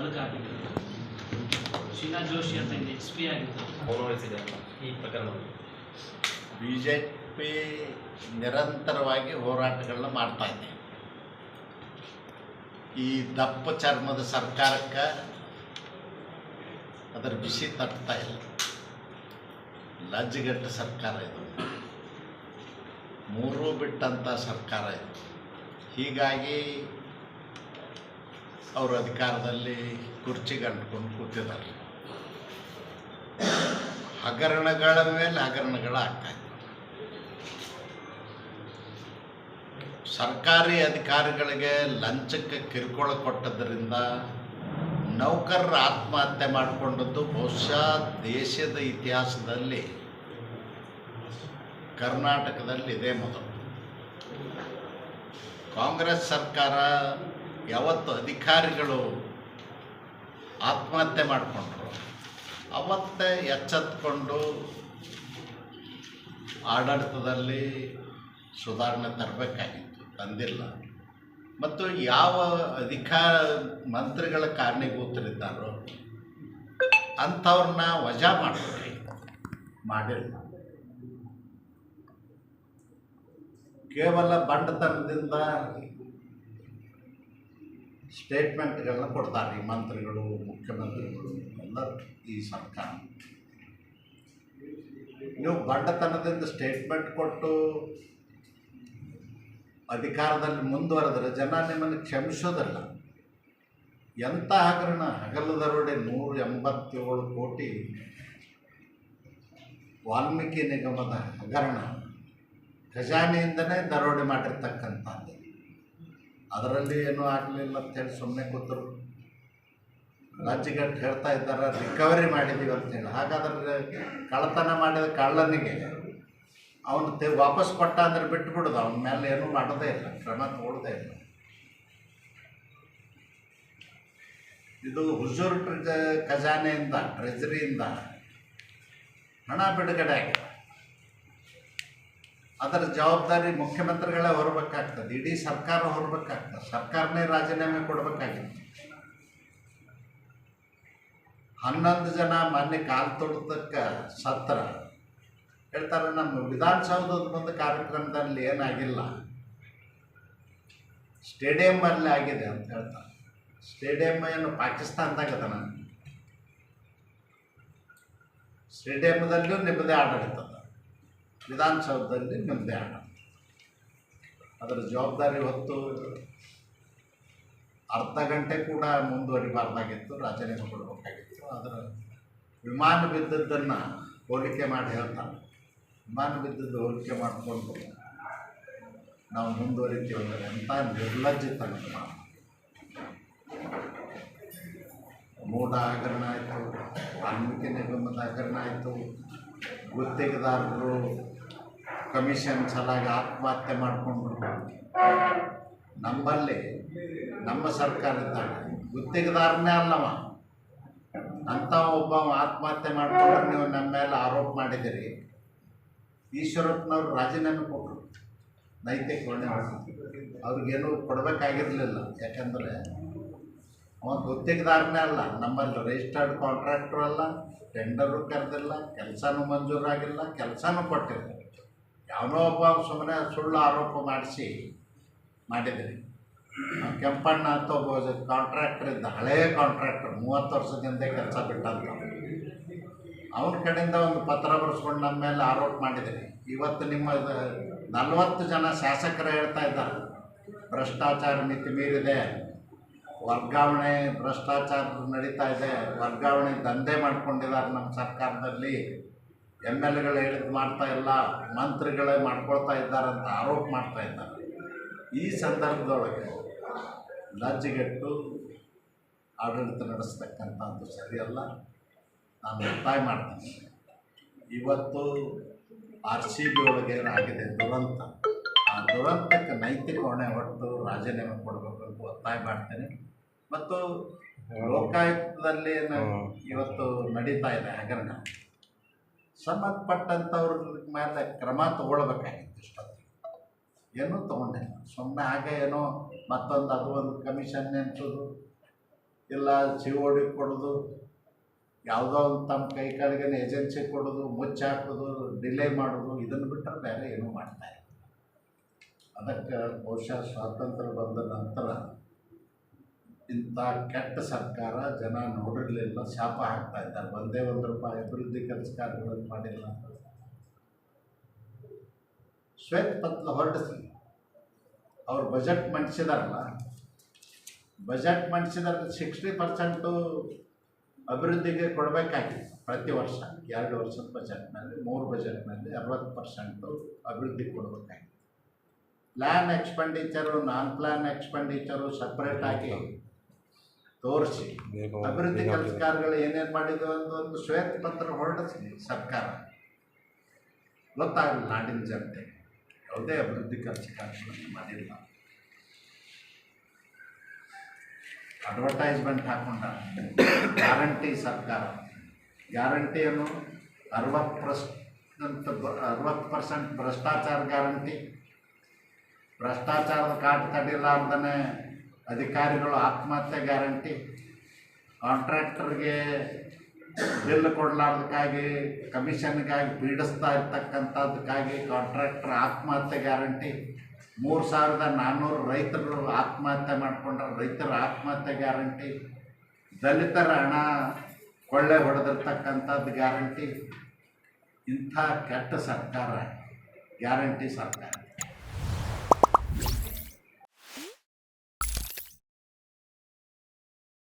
ತಲುಕಾಗಿದೆ ಶೀಲಾ ಜೋಶಿ ಅಂತ ಇಲ್ಲಿ S P ಈ ಪ್ರಕರಣದಲ್ಲಿ ಬಿ ಜೆ ಪಿ ನಿರಂತರವಾಗಿ ಹೋರಾಟಗಳನ್ನ ಮಾಡ್ತಾ ಇದೆ. ಈ ದಪ್ಪ ಚರ್ಮದ ಸರ್ಕಾರಕ್ಕೆ ಅದರ ಬಿಸಿ ತಟ್ತಾ ಇಲ್ಲ. ಲಜ್ಜಗಟ್ಟ ಸರ್ಕಾರ ಇದು. ಮೂರು ಬಿಟ್ಟಂಥ ಸರ್ಕಾರ ಇದು. ಹೀಗಾಗಿ ಅವರು ಅಧಿಕಾರದಲ್ಲಿ ಕುರ್ಚಿಗೆ ಅಂಟ್ಕೊಂಡು ಕೂತಿದ್ದಾರೆ. ಹಗರಣಗಳ ಮೇಲೆ ಹಗರಣಗಳ ಆಗ್ತಾ ಸರ್ಕಾರಿ ಅಧಿಕಾರಿಗಳಿಗೆ ಲಂಚಕ್ಕೆ ಕಿರುಕುಳ ಕೊಟ್ಟದ್ದರಿಂದ ನೌಕರರು ಆತ್ಮಹತ್ಯೆ ಮಾಡಿಕೊಂಡದ್ದು ಬಹುಶಃ ದೇಶದ ಇತಿಹಾಸದಲ್ಲಿ ಕರ್ನಾಟಕದಲ್ಲಿ ಇದೇ ಮೊದಲು. ಕಾಂಗ್ರೆಸ್ ಸರ್ಕಾರ ಯಾವತ್ತು ಅಧಿಕಾರಿಗಳು ಆತ್ಮಹತ್ಯೆ ಮಾಡಿಕೊಂಡ್ರು, ಅವತ್ತೇ ಎಚ್ಚೆತ್ಕೊಂಡು ಆಡಳಿತದಲ್ಲಿ ಸುಧಾರಣೆ ತರಬೇಕಾಗಿತ್ತು, ತಂದಿಲ್ಲ. ಮತ್ತು ಯಾವ ಅಧಿಕಾರ ಮಂತ್ರಿಗಳ ಕಾರಣೀಭೂತರಿದ್ದಾರೋ ಅಂಥವ್ರನ್ನ ವಜಾ ಮಾಡಿ ಮಾಡಿಲ್ಲ. ಕೇವಲ ಬಂಡತನದಿಂದ ಸ್ಟೇಟ್ಮೆಂಟ್ಗಳನ್ನ ಕೊಡ್ತಾರೆ ಈ ಮಂತ್ರಿಗಳು, ಮುಖ್ಯಮಂತ್ರಿಗಳು, ಎಲ್ಲರೂ ಈ ಸರ್ಕಾರ. ನೀವು ಬಂಡತನದಿಂದ ಸ್ಟೇಟ್ಮೆಂಟ್ ಕೊಟ್ಟು ಅಧಿಕಾರದಲ್ಲಿ ಮುಂದುವರೆದ್ರೆ ಜನ ನಿಮ್ಮನ್ನು ಕ್ಷಮಿಸೋದಲ್ಲ. ಎಂಥ ಹಗರಣ? ಹಗಲು ದರೋಡೆ ನೂರ ಎಂಬತ್ತೇಳು ಕೋಟಿ ವಾಲ್ಮೀಕಿ ನಿಗಮದ ಹಗರಣ ಖಜಾನೆಯಿಂದನೇ ದರೋಡೆ ಮಾಡಿರ್ತಕ್ಕಂಥದ್ದು. ಅದರಲ್ಲಿ ಏನೂ ಆಗಲಿಲ್ಲ ಅಂತೇಳಿ ಸುಮ್ಮನೆ ಕೂತರು. ರಾಜ್ಯಗಟ್ಟು ಹೇಳ್ತಾ ಇದ್ದಾರೆ ರಿಕವರಿ ಮಾಡಿದ್ದೀವಿ ಅಂತೇಳಿ ಹಾಗಾದ್ರೆ ಕಳ್ಳತನ ಮಾಡಿದ ಕಳ್ಳನಿಗೆ ಅವನು ತೆ ವಾಪಸ್ ಕೊಟ್ಟ ಅಂದ್ರೆ ಬಿಟ್ಟು ಬಿಡೋದು ಅವನ ಮೇಲೆ ಏನೂ ಮಾಡೋದೇ ಇಲ್ಲ, ಕ್ರಮ ತಗೊಳ್ಳೋದೇ ಇಲ್ಲ. ಇದು ಹುಜೂರ್ ಖಜಾನೆಯಿಂದ, ಟ್ರೆಜರಿಯಿಂದ ಹಣ ಬಿಡುಗಡೆ ಆಗಿದೆ. ಅದರ ಜವಾಬ್ದಾರಿ ಮುಖ್ಯಮಂತ್ರಿಗಳೇ ಹೊರಬೇಕಾಗ್ತದೆ, ಇಡೀ ಸರ್ಕಾರ ಹೊರಬೇಕಾಗ್ತದೆ, ಸರ್ಕಾರನೇ ರಾಜೀನಾಮೆ ಕೊಡಬೇಕಾಗಿತ್ತು. ಹನ್ನೊಂದು ಜನ ಮೊನ್ನೆ ಕಾಲು ತೊಡ್ದಕ್ಕೆ ಸತ್ರ. ಹೇಳ್ತಾರೆ, ನಮ್ಮ ವಿಧಾನಸೌಧದ ಒಂದು ಕಾರ್ಯಕ್ರಮದಲ್ಲಿ ಏನಾಗಿಲ್ಲ. ಸ್ಟೇಡಿಯಮ್ಮಲ್ಲಿ ಆಗಿದೆ ಅಂತ ಹೇಳ್ತಾರೆ. ಸ್ಟೇಡಿಯಮ್ ಏನು ಪಾಕಿಸ್ತಾನದಾಗ ನಾನು ಸ್ಟೇಡಿಯಮ್ದಲ್ಲೂ ನಿಮ್ಮದೇ ಆಡಳಿತದ ಅದ. ವಿಧಾನಸೌಧದಲ್ಲಿ ಆಡಳಿತ ಅದರ ಜವಾಬ್ದಾರಿ ಹೊತ್ತು ಅರ್ಧ ಗಂಟೆ ಕೂಡ ಮುಂದುವರಿಬಾರ್ದಾಗಿತ್ತು, ರಾಜೀನಾಮೆ ಕೊಡಬೇಕಾಗಿತ್ತು. ಅದರ ವಿಮಾನ ಬಿದ್ದದ್ದನ್ನು ಹೋಲಿಕೆ ಮಾಡಿ ಹೇಳ್ತಾರೆ. ವಿಮಾನ ಬಿದ್ದದ್ದು ಹೋಲಿಕೆ ಮಾಡಿಕೊಂಡು ನಾವು ಮುಂದುವರಿತೀವಿ ಅಂದರೆ ಎಂಥ ನಿರ್ಲಜ್ಜಿತನ. ಮೂಢ ಹಗರಣ ಆಯಿತು ವಾಲ್ಮೀಕಿ ನಿಗಮದ ಹಗರಣ ಆಯಿತು, ಗುತ್ತಿಗೆದಾರರು ಕಮಿಷನ್ ಸಲಾಗಿ ಆತ್ಮಹತ್ಯೆ ಮಾಡಿಕೊಂಡ್ರು ನಮ್ಮಲ್ಲಿ ನಮ್ಮ ಸರ್ಕಾರ ಇದ್ದಾಗ ಗುತ್ತಿಗೆದಾರನೇ ಅಲ್ಲವ. ಅಂಥ ಒಬ್ಬ ಆತ್ಮಹತ್ಯೆ ಮಾಡ್ಕೊಂಡು ನೀವು ನಮ್ಮ ಮೇಲೆ ಆರೋಪ ಮಾಡಿದಿರಿ ಈಶ್ವರಪ್ಪನವ್ರು ರಾಜೀನಾಮೆ ಕೊಟ್ಟರು ನೈತಿಕ ಹೊಣೆ ಅವ್ರಿಗೇನು ಕೊಡಬೇಕಾಗಿರಲಿಲ್ಲ. ಯಾಕಂದರೆ ಅವ ಗುತ್ತಿಗೆದಾರನೇ ಅಲ್ಲ. ನಮ್ಮಲ್ಲಿ ರಿಜಿಸ್ಟರ್ಡ್ ಕಾಂಟ್ರಾಕ್ಟ್ರು ಅಲ್ಲ. ಟೆಂಡರು ಕರೆದಿಲ್ಲ. ಕೆಲಸನೂ ಮಂಜೂರಾಗಿಲ್ಲ. ಕೆಲಸನೂ ಕೊಟ್ಟಿಲ್ಲ. ಯಾವನೋ ಒಬ್ಬ ಸುಮ್ಮನೆ ಸುಳ್ಳು ಆರೋಪ ಮಾಡಿಸಿ ಮಾಡಿದ್ರಿ. ಕೆಂಪಣ್ಣ ಅಂತ ಒಬ್ಬ ಕಾಂಟ್ರಾಕ್ಟರ್ ಇದ್ದ ಹಳೆಯ ಕಾಂಟ್ರಾಕ್ಟರ್ ಮೂವತ್ತು ವರ್ಷದಿಂದ ಕೆಲಸ ಬಿಟ್ಟಂತ. ಅವನ ಕಡೆಯಿಂದ ಒಂದು ಪತ್ರ ಬರೆಸ್ಕೊಂಡು ನಮ್ಮ ಮೇಲೆ ಆರೋಪ ಮಾಡಿದ್ರಿ. ಇವತ್ತು ನಿಮ್ಮ ನಲವತ್ತು ಜನ ಶಾಸಕರು ಹೇಳ್ತಾ ಇದ್ದಾರೆ. ಭ್ರಷ್ಟಾಚಾರ ಮಿತಿ ಮೀರಿದೆ, ವರ್ಗಾವಣೆ ಭ್ರಷ್ಟಾಚಾರ ನಡೀತಾ ಇದೆ, ವರ್ಗಾವಣೆ ದಂಧೆ ಮಾಡ್ಕೊಂಡಿದ್ದಾರೆ ನಮ್ಮ ಸರ್ಕಾರದಲ್ಲಿ. ಎಂ ಎಲ್ ಎಗಳು ಹೇಳಿದ್ದು ಮಾಡ್ತಾ ಇಲ್ಲ ಮಂತ್ರಿಗಳೇ ಮಾಡ್ಕೊಳ್ತಾ ಇದ್ದಾರೆ ಅಂತ ಆರೋಪ ಮಾಡ್ತಾ ಇದ್ದಾರೆ. ಈ ಸಂದರ್ಭದೊಳಗೆ ಲಜ್ಜೆಗೆಟ್ಟು ಆಡಳಿತ ನಡೆಸ್ತಕ್ಕಂಥದ್ದು ಸರಿಯಲ್ಲ. ನಾನು ಒತ್ತಾಯ ಮಾಡ್ತೀನಿ. ಇವತ್ತು ಆರ್ ಸಿ ಬಿ ಒಳಗೆ ಏನಾಗಿದೆ ದುರಂತ? ಆ ದುರಂತಕ್ಕೆ ನೈತಿಕ ಹೊಣೆ ಹೊಟ್ಟು ರಾಜೀನಾಮೆ ಕೊಡಬೇಕು ಅಂತ ಒತ್ತಾಯ ಮಾಡ್ತೇನೆ. ಮತ್ತು ಲೋಕಾಯುಕ್ತದಲ್ಲಿ ಇವತ್ತು ನಡೀತಾ ಇದೆ ಹಗರಣ? ಸಂಬಂಧಪಟ್ಟಂಥವ್ರ ಮೇಲೆ ಕ್ರಮ ತಗೊಳ್ಬೇಕಾಗಿತ್ತು ಇಷ್ಟೊತ್ತಿಗೆ. ಏನೂ ತೊಗೊಂಡಿಲ್ಲ. ಸುಮ್ಮನೆ ಹಾಗೆ ಏನೋ ಮತ್ತೊಂದು ಅದು ಒಂದು ಕಮಿಷನ್ ನೆನ್ಸೋದು, ಇಲ್ಲ ಸಿ ಓಡಿ ಕೊಡೋದು, ಯಾವುದೋ ಒಂದು ತಮ್ಮ ಕೈ ಕಾಲಿಗೆ ಏಜೆನ್ಸಿ ಕೊಡೋದು, ಮುಚ್ಚಿ ಹಾಕೋದು ಡಿಲೇ ಮಾಡೋದು, ಇದನ್ನು ಬಿಟ್ಟರೆ ಬೇರೆ ಏನೂ ಮಾಡ್ತಾ ಇಲ್ಲ. ಅದಕ್ಕೆ ಬಹುಶಃ ಸ್ವಾತಂತ್ರ್ಯ ಬಂದ ನಂತರ ಇಂಥ ಕೆಟ್ಟ ಸರ್ಕಾರ ಜನ ನೋಡಿರಲಿಲ್ಲ ಶಾಪ ಹಾಕ್ತಾ ಇದ್ದಾರೆ. ಒಂದೇ ಒಂದು ರೂಪಾಯಿ ಅಭಿವೃದ್ಧಿ ಕೆಲಸ ಕಾರ್ಯಗಳನ್ನು ಮಾಡಿಲ್ಲ ಅಂತ. ಶ್ವೇತಪತ್ರ ಹೊರಡಿಸಿ ಅವ್ರು ಬಜೆಟ್ ಮಂಡಿಸಿದಾರಲ್ಲ. ಬಜೆಟ್ ಮಂಡಿಸಿದಾರೆ ಸಿಕ್ಸ್ಟಿ ಪರ್ಸೆಂಟು ಅಭಿವೃದ್ಧಿಗೆ ಕೊಡಬೇಕಾಗಿತ್ತು ಪ್ರತಿ ವರ್ಷ. ಎರಡು ವರ್ಷದ ಬಜೆಟ್ನಲ್ಲಿ, ಮೂರು ಬಜೆಟ್ನಲ್ಲಿ ಅರವತ್ತು ಪರ್ಸೆಂಟು ಅಭಿವೃದ್ಧಿ ಕೊಡಬೇಕಾಗಿತ್ತು plan expenditure non plan expenditure ಸಪ್ರೇಟಾಗಿ ತೋರಿಸಿ. ಅಭಿವೃದ್ಧಿ ಕೆಲಸ ಕಾರ್ಯಗಳು ಏನೇನು ಮಾಡಿದ್ವು ಅಂತ ಒಂದು ಶ್ವೇತಪತ್ರ ಹೊರಡಿಸಿ ಸರ್ಕಾರ. ಗೊತ್ತಾಗಲ್ಲ ನಾಡಿನ ಜನತೆ. ಯಾವುದೇ ಅಭಿವೃದ್ಧಿ ಕೆಲಸ ಕಾರ್ಯಗಳನ್ನು ಮಾಡಿಲ್ಲ. ಅಡ್ವರ್ಟೈಸ್ಮೆಂಟ್ ಹಾಕೊಂಡ. ಗ್ಯಾರಂಟಿ ಸರ್ಕಾರ. ಗ್ಯಾರಂಟಿಯನ್ನು ಅರವತ್ತು ಪ್ರಸ್ತಂತ ಅರವತ್ತು ಪರ್ಸೆಂಟ್ ಭ್ರಷ್ಟಾಚಾರ ಗ್ಯಾರಂಟಿ ಭ್ರಷ್ಟಾಚಾರದ ಕಾಟ ತಡಿಲಾರ್ದೇ ಅಧಿಕಾರಿಗಳು ಆತ್ಮಹತ್ಯೆ ಗ್ಯಾರಂಟಿ, ಕಾಂಟ್ರಾಕ್ಟರ್ಗೆ ಬಿಲ್ ಕೊಡಲಾರ್ದಕ್ಕಾಗಿ, ಕಮಿಷನ್ಗಾಗಿ ಪೀಡಿಸ್ತಾ ಇರ್ತಕ್ಕಂಥದ್ದಕ್ಕಾಗಿ ಕಾಂಟ್ರಾಕ್ಟರ್ ಆತ್ಮಹತ್ಯೆ ಗ್ಯಾರಂಟಿ. ಮೂರು ಸಾವಿರದ ನಾನ್ನೂರು ರೈತರು ಆತ್ಮಹತ್ಯೆ ಮಾಡಿಕೊಂಡ್ರೆ ರೈತರ ಆತ್ಮಹತ್ಯೆ ಗ್ಯಾರಂಟಿ. ದಲಿತರ ಹಣ ಕೊಳ್ಳೆ ಹೊಡೆದಿರ್ತಕ್ಕಂಥದ್ದು ಗ್ಯಾರಂಟಿ. ಇಂಥ ಕೆಟ್ಟ ಸರ್ಕಾರ, ಗ್ಯಾರಂಟಿ ಸರ್ಕಾರ.